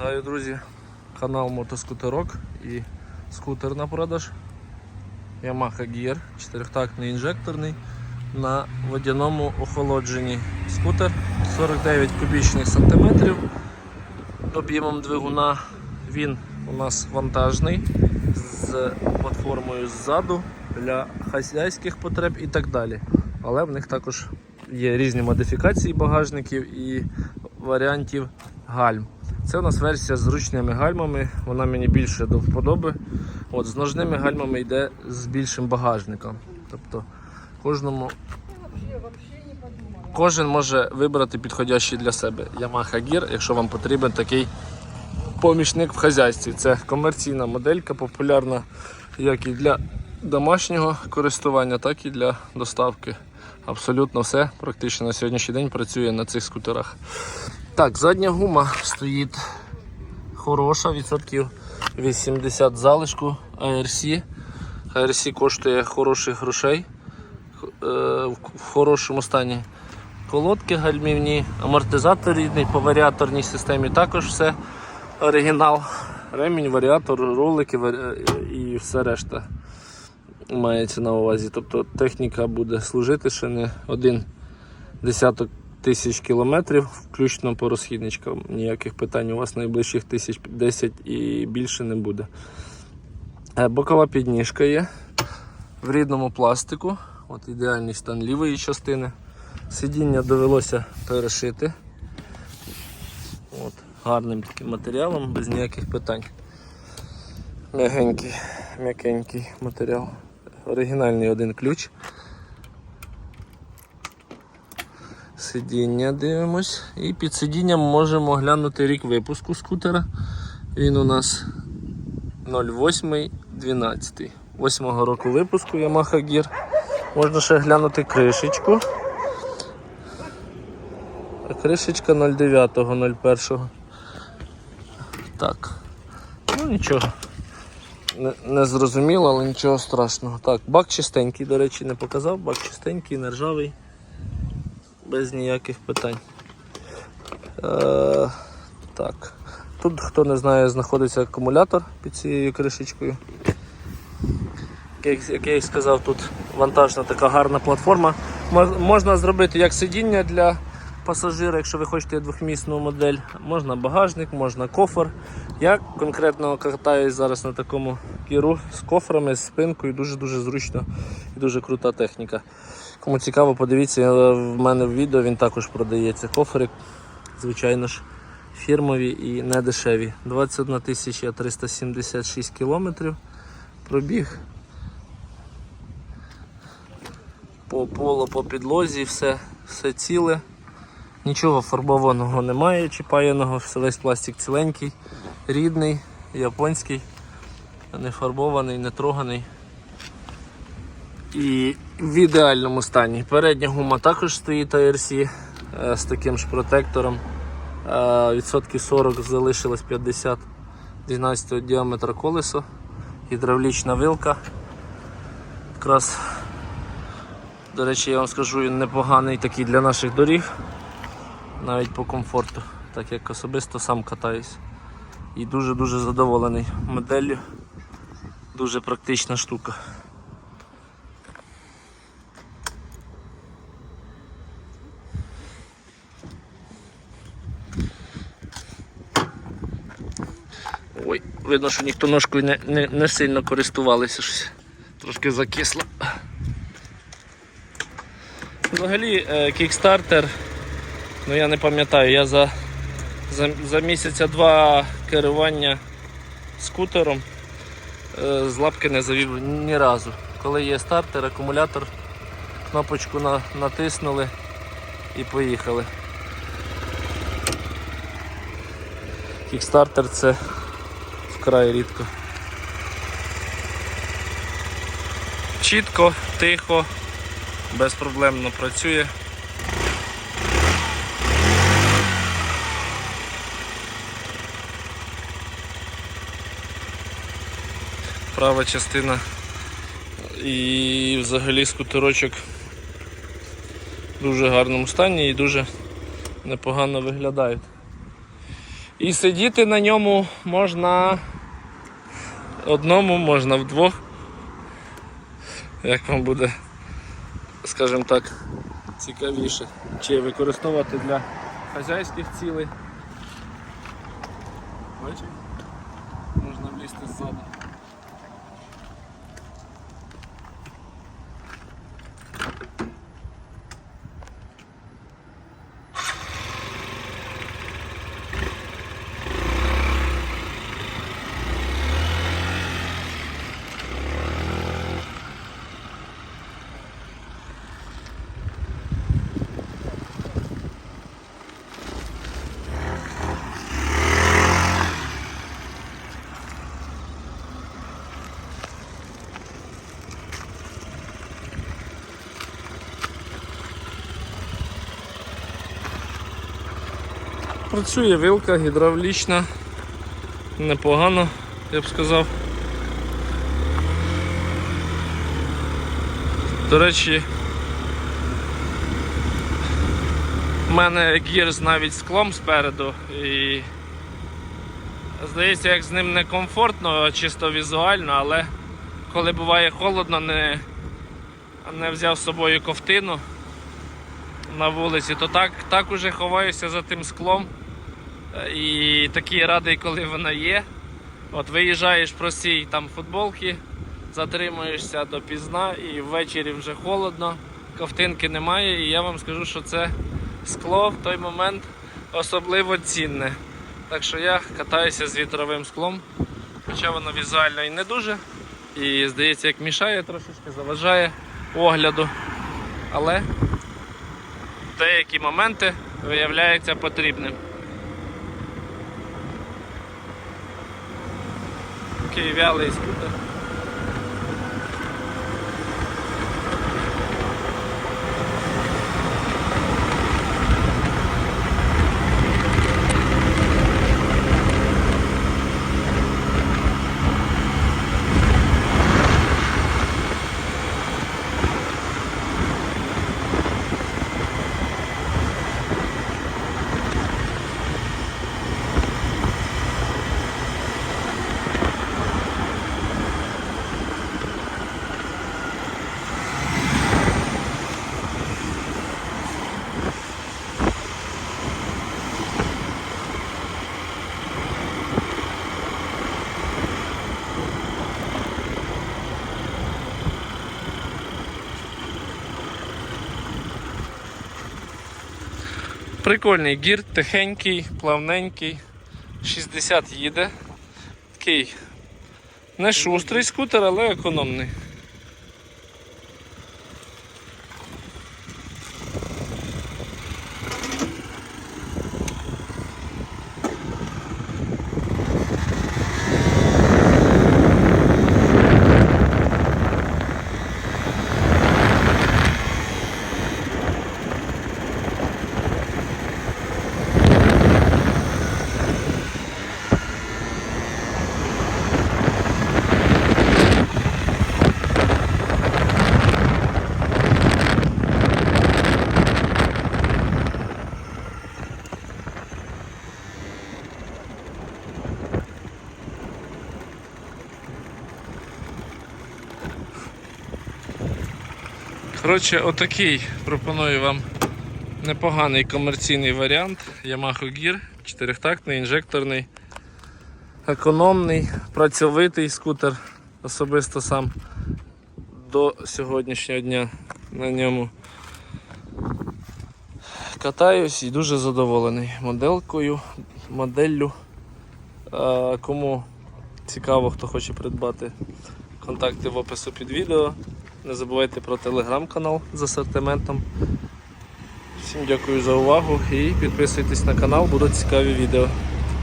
Вітаю, друзі! Канал Мотоскутерок і скутер на продаж. Yamaha Gear, чотирьохтактний інжекторний на водяному охолодженні. Скутер 49 кубічних сантиметрів об'ємом двигуна. Він у нас вантажний з платформою ззаду для хазяйських потреб і так далі. Але в них також є різні модифікації багажників і варіантів гальм. Це у нас версія з ручними гальмами, вона мені більше до вподоби. От, з ножними гальмами йде з більшим багажником. Тобто кожному кожен може вибрати підходящий для себе Yamaha Gear, якщо вам потрібен такий помічник в хазяйстві. Це комерційна моделька, популярна як і для домашнього користування, так і для доставки. Абсолютно все практично на сьогоднішній день працює на цих скутерах. Так, задня гума стоїть хороша, відсотків 80 залишку ARC. ARC коштує хороших грошей е, в хорошому стані. Колодки гальмівні, амортизатор рідний, по варіаторній системі також все оригінал. Ремінь, варіатор, ролики і все решта мається на увазі. Тобто техніка буде служити ще не один десяток тисяч кілометрів, включно по розхідничкам. Ніяких питань у вас найближчих тисяч 10 і більше не буде. Е, Бокова підніжка є в рідному пластику. От ідеальний стан лівої частини. Сидіння довелося перешити. От, гарним таким матеріалом, без ніяких питань. М'ягенький, м'якенький матеріал. Оригінальний один ключ. Сидіння дивимось. І під сидінням можемо глянути рік випуску скутера. Він у нас 08-12. 8 року випуску Yamaha Gear. Можна ще глянути кришечку. Кришечка 09.01. Так. Ну нічого. Не, не зрозуміло, але нічого страшного. Так, бак чистенький, до речі, не показав. Бак чистенький, нержавий, без ніяких питань. Е, так. Тут, хто не знає, знаходиться акумулятор під цією кришечкою. Як, я і сказав, тут вантажна така гарна платформа. Можна зробити як сидіння для пасажира, якщо ви хочете двохмісну модель. Можна багажник, можна кофр. Я конкретно катаюсь зараз на такому кіру з кофрами, з спинкою. Дуже-дуже зручно і дуже крута техніка. Кому цікаво, подивіться, е, в мене в відео він також продається. Кофри, звичайно ж, фірмові і не дешеві. 21 376 кілометрів пробіг. По полу, по підлозі, все, все ціле. Нічого фарбованого немає, чіпаяного, весь пластик ціленький, рідний, японський, не фарбований, не троганий. І в ідеальному стані. Передня гума також стоїть ARC е, з таким ж протектором. Е, Відсотків 40 залишилось 50 12 діаметра колесо, гідравлічна вилка. Якраз, до речі, я вам скажу, він непоганий такий для наших доріг, навіть по комфорту, так як особисто сам катаюсь. І дуже-дуже задоволений моделлю. Дуже практична штука. Видно, що ніхто ножкою не, не, не сильно користувалися щось. Трошки закисло. Взагалі, кікстартер, ну я не пам'ятаю, я за, за, за місяця два керування скутером е, з лапки не завів ні разу. Коли є стартер, акумулятор, кнопочку на, натиснули і поїхали. Кікстартер це вкрай рідко. Чітко, тихо, безпроблемно працює. Права частина і взагалі скутерочок в дуже гарному стані і дуже непогано виглядають. І сидіти на ньому можна одному, можна вдвох. Як вам буде, скажімо так, цікавіше. Чи використовувати для хазяйських цілей. Бачите? Можна влізти ззаду. Працює вилка гідравлічна, непогано, я б сказав. До речі, в мене гірс навіть склом спереду і здається, як з ним не комфортно, чисто візуально, але коли буває холодно, не, не взяв з собою ковтину на вулиці, то так, так уже ховаюся за тим склом. І такий радий, коли вона є. От виїжджаєш простій там футболки, затримуєшся допізна і ввечері вже холодно, ковтинки немає. І я вам скажу, що це скло в той момент особливо цінне. Так що я катаюся з вітровим склом, хоча воно візуально і не дуже. І здається, як мішає трошечки, заважає огляду. Але деякі моменти виявляється потрібним. Вялий скутер. Прикольний гір, тихенький, плавненький, 60 їде. Такий не шустрий скутер, але економний. Коротше, отакий пропоную вам непоганий комерційний варіант Yamaha Gear, чотирьохтактний, інжекторний, економний, працьовитий скутер. Особисто сам до сьогоднішнього дня на ньому катаюсь і дуже задоволений моделкою, моделлю. Кому цікаво, хто хоче придбати контакти в опису під відео. Не забувайте про телеграм-канал з асортиментом. Всім дякую за увагу і підписуйтесь на канал, будуть цікаві відео.